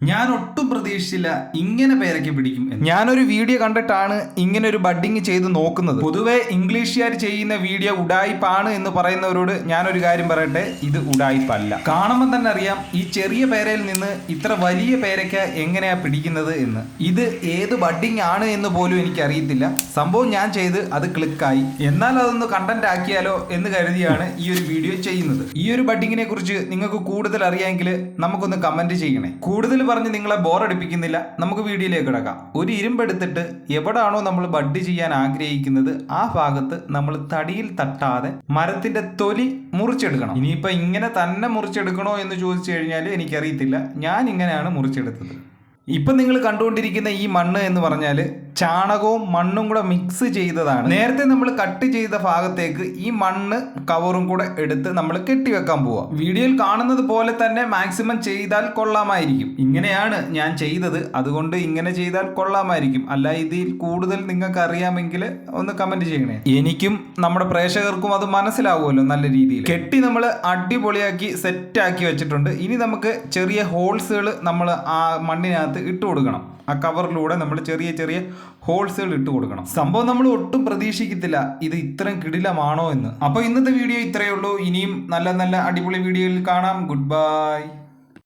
ഞാൻ ഒട്ടും പ്രതീക്ഷിച്ചില്ല ഇങ്ങനെ പേരൊക്കെ പിടിക്കും. ഞാനൊരു വീഡിയോ കണ്ടിട്ടാണ് ഇങ്ങനെ ഒരു ബഡ്ഡിങ് ചെയ്ത് നോക്കുന്നത്. പൊതുവെ ഇംഗ്ലീഷുകാർ ചെയ്യുന്ന വീഡിയോ ഉടായിപ്പാണ് എന്ന് പറയുന്നവരോട് ഞാനൊരു കാര്യം പറയട്ടെ ഇത് ഉടായിപ്പല്ല കാണുമ്പോൾ തന്നെ അറിയാം ഈ ചെറിയ പേരയിൽ നിന്ന് ഇത്ര വലിയ പേരയ്ക്ക എങ്ങനെയാ പിടിക്കുന്നത് എന്ന്. ഇത് ഏത് ബഡ്ഡിങ് ആണ് എന്ന് പോലും എനിക്ക് അറിയത്തില്ല സംഭവം ഞാൻ ചെയ്ത് അത് ക്ലിക്കായി. എന്നാൽ അതൊന്ന് കണ്ടന്റ് ആക്കിയാലോ എന്ന് കരുതിയാണ് ഈ ഒരു വീഡിയോ ചെയ്യുന്നത്. ഈ ഒരു ബഡ്ഡിങ്ങിനെ കുറിച്ച് നിങ്ങൾക്ക് കൂടുതൽ അറിയാമെങ്കിൽ നമുക്കൊന്ന് കമന്റ് ചെയ്യണേ. കൂടുതൽ പറഞ്ഞ് നിങ്ങളെ ബോറടിപ്പിക്കുന്നില്ല നമുക്ക് വീഡിയോയിലേക്ക് കിടക്കാം. ഒരു ഇരുമ്പെടുത്തിട്ട് എവിടാണോ നമ്മൾ ബഡ് ചെയ്യാൻ ആഗ്രഹിക്കുന്നത് ആ ഭാഗത്ത് നമ്മൾ തടിയിൽ തട്ടാതെ മരത്തിന്റെ തൊലി മുറിച്ചെടുക്കണം. ഇനിയിപ്പോൾ ഇങ്ങനെ തന്നെ മുറിച്ചെടുക്കണോ എന്ന് ചോദിച്ചു കഴിഞ്ഞാൽ എനിക്കറിയത്തില്ല. ഞാൻ ഇങ്ങനെയാണ് മുറിച്ചെടുത്തത്. ഇപ്പൊ നിങ്ങൾ കണ്ടുകൊണ്ടിരിക്കുന്ന ഈ മണ്ണ് എന്ന് പറഞ്ഞാൽ ചാണകവും മണ്ണും കൂടെ മിക്സ് ചെയ്തതാണ്. നേരത്തെ നമ്മൾ കട്ട് ചെയ്ത ഭാഗത്തേക്ക് ഈ മണ്ണ് കവറും കൂടെ എടുത്ത് നമ്മൾ കെട്ടിവെക്കാൻ പോവാം. വീഡിയോയിൽ കാണുന്നത് പോലെ തന്നെ മാക്സിമം ചെയ്താൽ കൊള്ളാമായിരിക്കും. ഇങ്ങനെയാണ് ഞാൻ ചെയ്തത്. അതുകൊണ്ട് ഇങ്ങനെ ചെയ്താൽ കൊള്ളാമായിരിക്കും. അല്ല ഇതിൽ കൂടുതൽ നിങ്ങൾക്ക് അറിയാമെങ്കിൽ ഒന്ന് കമന്റ് ചെയ്യണേ. എനിക്കും നമ്മുടെ പ്രേക്ഷകർക്കും അത് മനസ്സിലാവുമല്ലോ നല്ല രീതിയിൽ. കെട്ടി നമ്മൾ അടിപൊളിയാക്കി സെറ്റാക്കി വെച്ചിട്ടുണ്ട്. ഇനി നമുക്ക് ചെറിയ ഹോൾസുകൾ നമ്മൾ ആ മണ്ണിനകത്ത് ഇട്ട് കൊടുക്കണം. ആ കവറിലൂടെ നമ്മൾ ചെറിയ ചെറിയ ഹോൾസുകൾ ഇട്ട് കൊടുക്കണം. സംഭവം നമ്മൾ ഒട്ടും പ്രതീക്ഷിക്കത്തില്ല. ഇത് ഇത്രയും കിടിലമാണോ എന്ന്. അപ്പോൾ ഇന്നത്തെ വീഡിയോ ഇത്രയേ ഉള്ളൂ. ഇനിയും നല്ല നല്ല അടിപൊളി വീഡിയോയിൽ കാണാം. Good bye